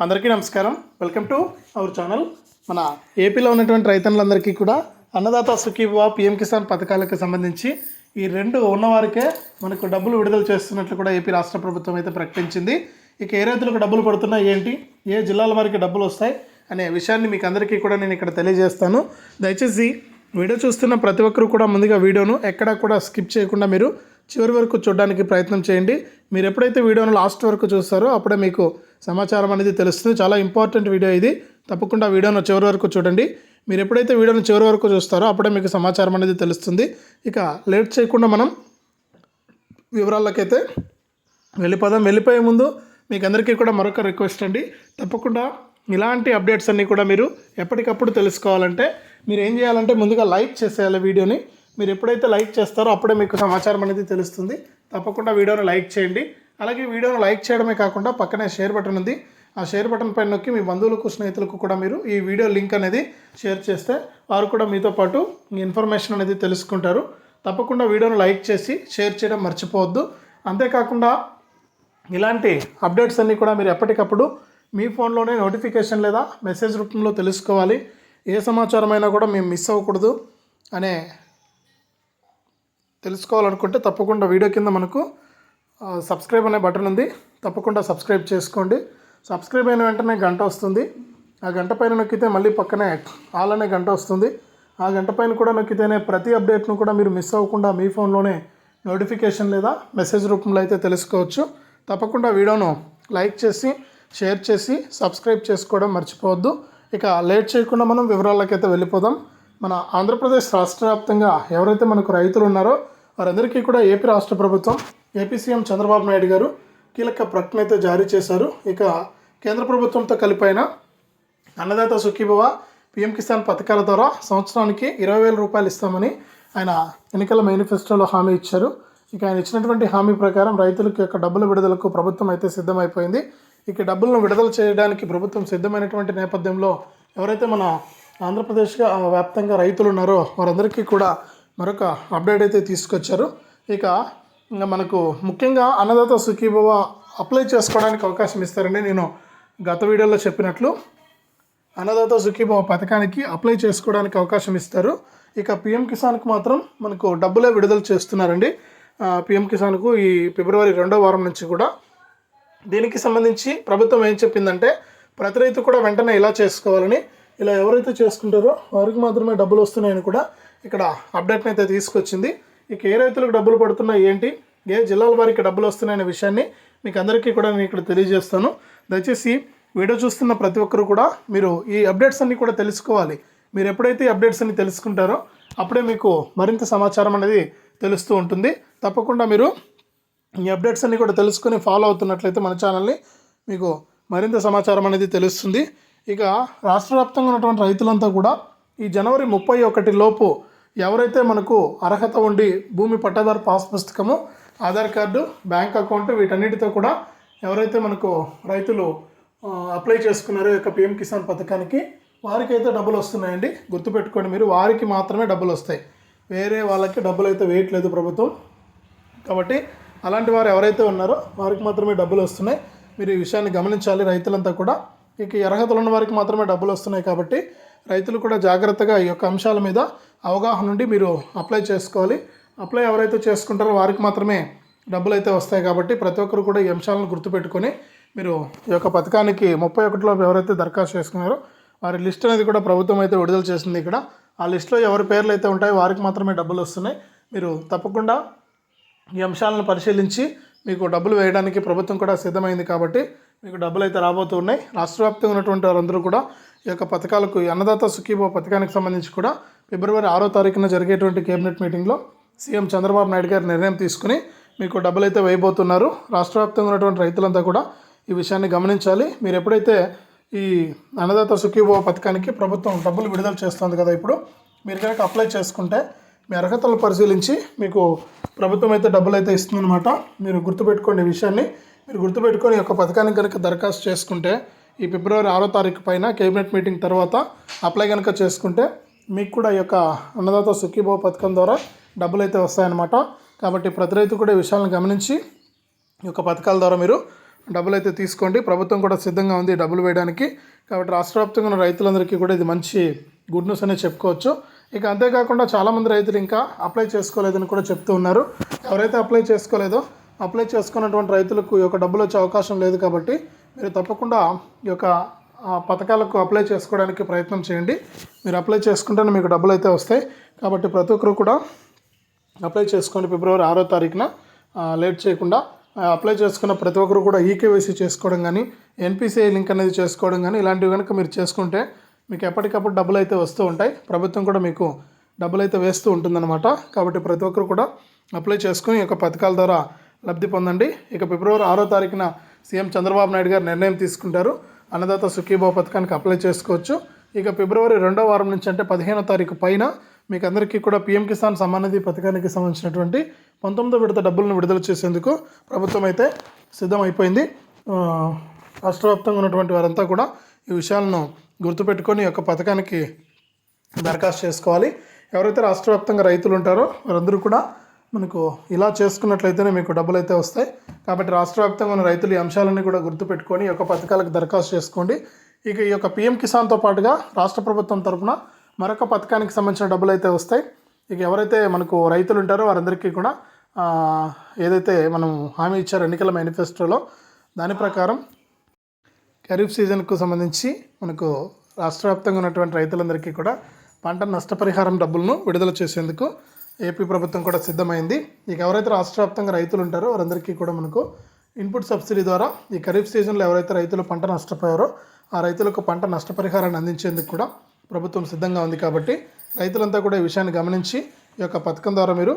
అందరికీ నమస్కారం. Welcome to our channel మన ఏపీలో ఉన్నటువంటి రైతన్నులందరికీ కూడా అన్నదాత సుఖీభవ పిఎం కిసాన్ పథకాలకు సంబంధించి ఈ రెండు ఉన్నవారికే మనకు డబ్బులు విడుదల చేస్తున్నట్లు కూడా ఏపీ రాష్ట్ర ప్రభుత్వం అయితే ప్రకటించింది. ఇక ఏ రైతులకు డబ్బులు పడుతున్నాయి ఏంటి ఏ జిల్లాల వారికి డబ్బులు వస్తాయి అనే విషయాన్ని మీకు అందరికీ కూడా నేను ఇక్కడ తెలియజేస్తాను. దయచేసి వీడియో చూస్తున్న ప్రతి ఒక్కరు కూడా ముందుగా వీడియోను ఎక్కడా కూడా స్కిప్ చేయకుండా మీరు చివరి వరకు చూడడానికి ప్రయత్నం చేయండి. మీరు ఎప్పుడైతే వీడియోను లాస్ట్ వరకు చూస్తారో అప్పుడే మీకు సమాచారం అనేది తెలుస్తుంది. చాలా ఇంపార్టెంట్ వీడియో ఇది. తప్పకుండా వీడియోను చివరి వరకు చూడండి. మీరు ఎప్పుడైతే వీడియోను చివరి వరకు చూస్తారో అప్పుడే మీకు సమాచారం అనేది తెలుస్తుంది. ఇక లేట్ చేయకుండా మనం వివరాలకైతే వెళ్ళిపోదాం. వెళ్ళిపోయే ముందు మీకు అందరికీ కూడా మరొక రిక్వెస్ట్ అండి. తప్పకుండా ఇలాంటి అప్డేట్స్ అన్నీ కూడా మీరు ఎప్పటికప్పుడు తెలుసుకోవాలంటే మీరు ఏం చేయాలంటే ముందుగా లైక్ చేసేయాలి వీడియోని. మీరు ఎప్పుడైతే లైక్ చేస్తారో అప్పుడే మీకు సమాచారం అనేది తెలుస్తుంది. తప్పకుండా వీడియోని లైక్ చేయండి. అలాగే వీడియోను లైక్ చేయడమే కాకుండా పక్కనే షేర్ బటన్ ఉంది. ఆ షేర్ బటన్ పైన నొక్కి మీ బంధువులకు స్నేహితులకు కూడా మీరు ఈ వీడియో లింక్ అనేది షేర్ చేస్తే వారు కూడా మీతో పాటు ఇన్ఫర్మేషన్ అనేది తెలుసుకుంటారు. తప్పకుండా వీడియోను లైక్ చేసి షేర్ చేయడం మర్చిపోవద్దు. అంతేకాకుండా ఇలాంటి అప్డేట్స్ అన్నీ కూడా మీరు ఎప్పటికప్పుడు మీ ఫోన్లోనే నోటిఫికేషన్ లేదా మెసేజ్ రూపంలో తెలుసుకోవాలి. ఏ సమాచారం అయినా కూడా మేము మిస్ అవ్వకూడదు అనే తెలుసుకోవాలనుకుంటే తప్పకుండా వీడియో కింద మనకు సబ్స్క్రైబ్ అనే బటన్ ఉంది. తప్పకుండా సబ్స్క్రైబ్ చేసుకోండి. సబ్స్క్రైబ్ అయిన వెంటనే గంట వస్తుంది. ఆ గంట పైన నొక్కితే మళ్ళీ పక్కనే ఆల్ అనే గంట వస్తుంది. ఆ గంట పైన కూడా నొక్కితేనే ప్రతి అప్డేట్ను కూడా మీరు మిస్ అవ్వకుండా మీ ఫోన్లోనే నోటిఫికేషన్ లేదా మెసేజ్ రూపంలో అయితే తెలుసుకోవచ్చు. తప్పకుండా వీడియోను లైక్ చేసి షేర్ చేసి సబ్స్క్రైబ్ చేసుకోవడం మర్చిపోవద్దు. ఇక లేట్ చేయకుండా మనం వివరాలకైతే వెళ్ళిపోదాం. మన ఆంధ్రప్రదేశ్ రాష్ట్ర వ్యాప్తంగా ఎవరైతే మనకు రైతులు ఉన్నారో వారందరికీ కూడా ఏపీ రాష్ట్ర ప్రభుత్వం ఏపీ సీఎం చంద్రబాబు నాయుడు గారు కీలక ప్రకటన అయితే జారీ చేశారు. ఇక కేంద్ర ప్రభుత్వంతో కలిపైన అన్నదాత సుఖీభవ పిఎం కిసాన్ పథకాల ద్వారా సంవత్సరానికి ఇరవై వేల రూపాయలు ఇస్తామని ఆయన ఎన్నికల మేనిఫెస్టోలో హామీ ఇచ్చారు. ఇక ఆయన ఇచ్చినటువంటి హామీ ప్రకారం రైతులకు యొక్క డబ్బుల విడుదలకు ప్రభుత్వం అయితే సిద్ధమైపోయింది. ఇక డబ్బులను విడుదల చేయడానికి ప్రభుత్వం సిద్ధమైనటువంటి నేపథ్యంలో ఎవరైతే మన ఆంధ్రప్రదేశ్గా వ్యాప్తంగా రైతులు ఉన్నారో వారందరికీ కూడా మరొక అప్డేట్ అయితే తీసుకొచ్చారు. ఇక ఇంకా మనకు ముఖ్యంగా అన్నదాత సుఖీభవ అప్లై చేసుకోవడానికి అవకాశం ఇస్తారని నేను గత వీడియోలో చెప్పినట్లు అన్నదాత సుఖీభవ పథకానికి అప్లై చేసుకోవడానికి అవకాశం ఇస్తారు. ఇక పిఎం కిసాన్కి మాత్రం మనకు డబ్బులే విడుదల చేస్తున్నారండి. పిఎం కిసాన్కు ఈ ఫిబ్రవరి రెండో వారం నుంచి కూడా దీనికి సంబంధించి ప్రభుత్వం ఏం చెప్పిందంటే ప్రతి రైతు కూడా వెంటనే ఇలా చేసుకోవాలని ఇలా ఎవరైతే చేసుకుంటారో వారికి మాత్రమే డబ్బులు వస్తున్నాయని కూడా ఇక్కడ అప్డేట్ని అయితే తీసుకొచ్చింది. ఇక ఏ రైతులకు డబ్బులు పడుతున్నాయి ఏంటి ఏ జిల్లాల వారికి డబ్బులు వస్తున్నాయనే విషయాన్ని మీకు అందరికీ కూడా నేను ఇక్కడ తెలియజేస్తాను. దయచేసి వీడియో చూస్తున్న ప్రతి ఒక్కరు కూడా మీరు ఈ అప్డేట్స్ అన్నీ కూడా తెలుసుకోవాలి. మీరు ఎప్పుడైతే ఈ అప్డేట్స్ అన్ని తెలుసుకుంటారో అప్పుడే మీకు మరింత సమాచారం అనేది తెలుస్తూ ఉంటుంది. తప్పకుండా మీరు ఈ అప్డేట్స్ అన్ని కూడా తెలుసుకొని ఫాలో అవుతున్నట్లయితే మన ఛానల్ని మీకు మరింత సమాచారం అనేది తెలుస్తుంది. ఇక రాష్ట్ర వ్యాప్తంగా ఉన్నటువంటి రైతులంతా కూడా ఈ జనవరి ముప్పై ఒకటి లోపు ఎవరైతే మనకు అర్హత ఉండి భూమి పట్టాదారు పాస్ పుస్తకము ఆధార్ కార్డు బ్యాంక్ అకౌంట్ వీటన్నిటితో కూడా ఎవరైతే మనకు రైతులు అప్లై చేసుకున్నారో యొక్క పిఎం కిసాన్ పథకానికి వారికైతే డబ్బులు వస్తున్నాయండి. గుర్తుపెట్టుకోండి మీరు వారికి మాత్రమే డబ్బులు వస్తాయి. వేరే వాళ్ళకి డబ్బులు అయితే వేయట్లేదు ప్రభుత్వం. కాబట్టి అలాంటి వారు ఎవరైతే ఉన్నారో వారికి మాత్రమే డబ్బులు వస్తున్నాయి. మీరు ఈ విషయాన్ని గమనించాలి రైతులంతా కూడా. ఇక అర్హతలు ఉన్న వారికి మాత్రమే డబ్బులు వస్తున్నాయి కాబట్టి రైతులు కూడా జాగ్రత్తగా ఈ యొక్క అంశాల మీద అవగాహన నుండి మీరు అప్లై చేసుకోవాలి. అప్లై ఎవరైతే చేసుకుంటారో వారికి మాత్రమే డబ్బులు అయితే వస్తాయి కాబట్టి ప్రతి ఒక్కరు కూడా ఈ అంశాలను గుర్తుపెట్టుకొని మీరు ఈ యొక్క పథకానికి ముప్పై ఒకటిలో ఎవరైతే దరఖాస్తు చేసుకున్నారో వారి లిస్ట్ అనేది కూడా ప్రభుత్వం అయితే విడుదల చేసింది ఇక్కడ. ఆ లిస్టులో ఎవరి పేర్లు అయితే ఉంటాయో వారికి మాత్రమే డబ్బులు వస్తున్నాయి. మీరు తప్పకుండా ఈ అంశాలను పరిశీలించి మీకు డబ్బులు వేయడానికి ప్రభుత్వం కూడా సిద్ధమైంది కాబట్టి మీకు డబ్బులు అయితే రాబోతున్నాయి. రాష్ట్ర వ్యాప్తంగా ఉన్నటువంటి వారందరూ కూడా ఈ యొక్క పథకాలకు అన్నదాత సుఖీభో పథకానికి సంబంధించి కూడా ఫిబ్రవరి ఆరో తారీఖున జరిగేటువంటి కేబినెట్ మీటింగ్లో సీఎం చంద్రబాబు నాయుడు గారు నిర్ణయం తీసుకుని మీకు డబ్బులు అయితే వేయబోతున్నారు. రాష్ట్ర వ్యాప్తంగా ఉన్నటువంటి రైతులంతా కూడా ఈ విషయాన్ని గమనించాలి. మీరు ఎప్పుడైతే ఈ అన్నదాత సుఖీభవ పథకానికి ప్రభుత్వం డబ్బులు విడుదల చేస్తుంది కదా ఇప్పుడు మీరు కనుక అప్లై చేసుకుంటే మీ అర్హతలు పరిశీలించి మీకు ప్రభుత్వం అయితే డబ్బులు అయితే ఇస్తుందన్నమాట. మీరు గుర్తుపెట్టుకోండి ఈ విషయాన్ని. మీరు గుర్తుపెట్టుకొని యొక్క పథకానికి కనుక దరఖాస్తు చేసుకుంటే ఈ ఫిబ్రవరి ఆరో తారీఖు పైన కేబినెట్ మీటింగ్ తర్వాత అప్లై కనుక చేసుకుంటే మీకు కూడా ఈ యొక్క అన్నదాత సుఖీభావ పథకం ద్వారా డబ్బులు అయితే వస్తాయన్నమాట. కాబట్టి ప్రతి రైతు కూడా ఈ విషయాలను గమనించి ఈ యొక్క పథకాల ద్వారా మీరు డబ్బులు అయితే తీసుకోండి. ప్రభుత్వం కూడా సిద్ధంగా ఉంది డబ్బులు వేయడానికి. కాబట్టి రాష్ట్ర వ్యాప్తంగా ఉన్న రైతులందరికీ కూడా ఇది మంచి గుడ్ న్యూస్ అనే చెప్పుకోవచ్చు. ఇక అంతేకాకుండా చాలామంది రైతులు ఇంకా అప్లై చేసుకోలేదని కూడా చెప్తూ ఉన్నారు. ఎవరైతే అప్లై చేసుకోలేదో అప్లై చేసుకున్నటువంటి రైతులకు ఈ యొక్క డబ్బులు వచ్చే అవకాశం లేదు కాబట్టి మీరు తప్పకుండా ఈ యొక్క ఆ, పథకాలకు అప్లై చేసుకోవడానికి ప్రయత్నం చేయండి. మీరు అప్లై చేసుకుంటేనే మీకు డబ్బులు అయితే వస్తాయి. కాబట్టి ప్రతి ఒక్కరు కూడా అప్లై చేసుకోండి. ఫిబ్రవరి ఆరో తారీఖున లేట్ చేయకుండా అప్లై చేసుకున్న ప్రతి ఒక్కరు కూడా ఈకేవైసీ చేసుకోవడం కానీ ఎన్పిసిఐ లింక్ అనేది చేసుకోవడం కానీ ఇలాంటివి కనుక మీరు చేసుకుంటే మీకు ఎప్పటికప్పుడు డబ్బులు అయితే వస్తూ ఉంటాయి. ప్రభుత్వం కూడా మీకు డబ్బులు అయితే వేస్తూ ఉంటుందన్నమాట. కాబట్టి ప్రతి ఒక్కరు కూడా అప్లై చేసుకుని ఈ యొక్క పథకాల ద్వారా లబ్ధి పొందండి. ఇక ఫిబ్రవరి ఆరో తారీఖున సీఎం చంద్రబాబు నాయుడు గారు నిర్ణయం తీసుకుంటారు. అన్నదాత సుఖీభావ పథకానికి అప్లై చేసుకోవచ్చు. ఇక ఫిబ్రవరి రెండో వారం నుంచి అంటే పదిహేనో తారీఖు పైన మీకు అందరికీ కూడా పీఎం కిసాన్ సమానిధి పథకానికి సంబంధించినటువంటి పంతొమ్మిదో విడత డబ్బులను విడుదల చేసేందుకు ప్రభుత్వం అయితే సిద్ధమైపోయింది. ఆ, రాష్ట్ర వ్యాప్తంగా ఉన్నటువంటి వారంతా కూడా ఈ విషయాలను గుర్తుపెట్టుకొని ఈ యొక్క పథకానికి దరఖాస్తు చేసుకోవాలి. ఎవరైతే రాష్ట్ర వ్యాప్తంగా రైతులు ఉంటారో వారందరూ కూడా మనకు ఇలా చేసుకున్నట్లయితేనే మీకు డబ్బులు అయితే వస్తాయి. కాబట్టి రాష్ట్ర వ్యాప్తంగా ఉన్న రైతులు ఈ అంశాలన్నీ కూడా గుర్తుపెట్టుకొని ఈ యొక్క పథకాలకు దరఖాస్తు చేసుకోండి. ఇక ఈ యొక్క పిఎం కిసాన్తో పాటుగా రాష్ట్ర ప్రభుత్వం తరపున మరొక పథకానికి సంబంధించిన డబ్బులు అయితే వస్తాయి. ఇక ఎవరైతే మనకు రైతులు ఉంటారో వారందరికీ కూడా ఏదైతే మనం హామీ ఇచ్చారో ఎన్నికల మేనిఫెస్టోలో దాని ప్రకారం ఖరీఫ్ సీజన్కు సంబంధించి మనకు రాష్ట్ర వ్యాప్తంగా ఉన్నటువంటి రైతులందరికీ కూడా పంట నష్టపరిహారం డబ్బులను విడుదల చేసేందుకు ఏపీ ప్రభుత్వం కూడా సిద్ధమైంది. ఇక ఎవరైతే రాష్ట్ర వ్యాప్తంగా రైతులు ఉంటారో వారందరికీ కూడా మనకు ఇన్పుట్ సబ్సిడీ ద్వారా ఈ ఖరీఫ్ సీజన్లో ఎవరైతే రైతులు పంట నష్టపోయారో ఆ రైతులకు పంట నష్టపరిహారాన్ని అందించేందుకు కూడా ప్రభుత్వం సిద్ధంగా ఉంది కాబట్టి రైతులంతా కూడా ఈ విషయాన్ని గమనించి ఈ యొక్క పథకం ద్వారా మీరు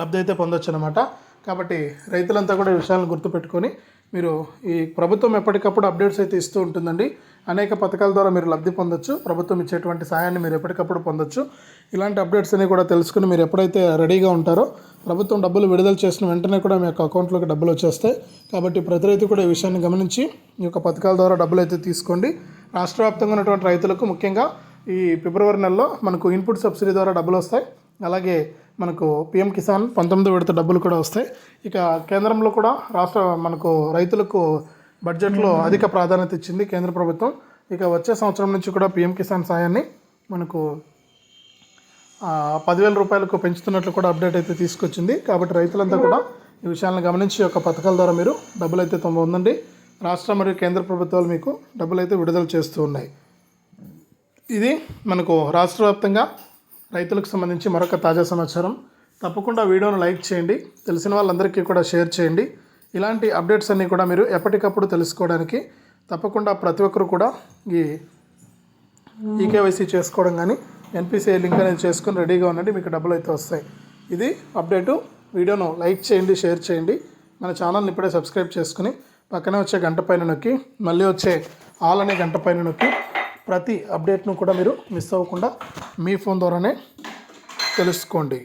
లబ్ధి అయితే పొందొచ్చు అనమాట కాబట్టి రైతులంతా కూడా ఈ విషయాలను గుర్తుపెట్టుకొని మీరు ఈ ప్రభుత్వం ఎప్పటికప్పుడు అప్డేట్స్ అయితే ఇస్తూ ఉంటుందండి. అనేక పథకాల ద్వారా మీరు లబ్ధి పొందొచ్చు. ప్రభుత్వం ఇచ్చేటువంటి సహాయాన్ని మీరు ఎప్పటికప్పుడు పొందొచ్చు. ఇలాంటి అప్డేట్స్ అన్ని కూడా తెలుసుకుని మీరు ఎప్పుడైతే రెడీగా ఉంటారో ప్రభుత్వం డబ్బులు విడుదల చేసిన వెంటనే కూడా మీ యొక్క అకౌంట్లోకి డబ్బులు వచ్చేస్తాయి. కాబట్టి ప్రతి రైతు కూడా ఈ విషయాన్ని గమనించి ఈ యొక్క పథకాల ద్వారా డబ్బులు అయితే తీసుకోండి. రాష్ట్ర వ్యాప్తంగా ఉన్నటువంటి రైతులకు ముఖ్యంగా ఈ ఫిబ్రవరి నెలలో మనకు ఇన్పుట్ సబ్సిడీ ద్వారా డబ్బులు వస్తాయి. అలాగే మనకు పిఎం కిసాన్ పంతొమ్మిది విడత డబ్బులు కూడా వస్తాయి. ఇక కేంద్రంలో కూడా రాష్ట్ర మనకు రైతులకు బడ్జెట్లో అధిక ప్రాధాన్యత ఇచ్చింది కేంద్ర ప్రభుత్వం. ఇక వచ్చే సంవత్సరం నుంచి కూడా పిఎం కిసాన్ సాయాన్ని మనకు పదివేల రూపాయలకు పెంచుతున్నట్లు కూడా అప్డేట్ అయితే తీసుకొచ్చింది. కాబట్టి రైతులంతా కూడా ఈ విషయాలను గమనించి ఒక యొక్క పథకాల ద్వారా మీరు డబ్బులు అయితే తొంభై ఉందండి. రాష్ట్ర మరియు కేంద్ర ప్రభుత్వాలు మీకు డబ్బులు అయితే విడుదల చేస్తూ ఉన్నాయి. ఇది మనకు రాష్ట్ర వ్యాప్తంగా రైతులకు సంబంధించి మరొక తాజా సమాచారం. తప్పకుండా వీడియోను లైక్ చేయండి. తెలిసిన వాళ్ళందరికీ కూడా షేర్ చేయండి. ఇలాంటి అప్డేట్స్ అన్నీ కూడా మీరు ఎప్పటికప్పుడు తెలుసుకోవడానికి తప్పకుండా ప్రతి ఒక్కరు కూడా ఈ ఈకేవైసీ చేసుకోవడం కానీ ఎన్పిసిఐ లింక్ అనేది చేసుకొని రెడీగా ఉండండి మీకు డబ్బులు అయితే వస్తాయి. ఇది అప్డేటు. వీడియోను లైక్ చేయండి షేర్ చేయండి. మన ఛానల్ని ఇప్పుడే సబ్స్క్రైబ్ చేసుకుని పక్కనే వచ్చే గంట పైన నొక్కి మళ్ళీ వచ్చే ఆల్ అనే గంట పైన నొక్కి ప్రతి అప్డేట్ను కూడా మీరు మిస్ అవ్వకుండా మీ ఫోన్ ద్వారానే తెలుసుకోండి.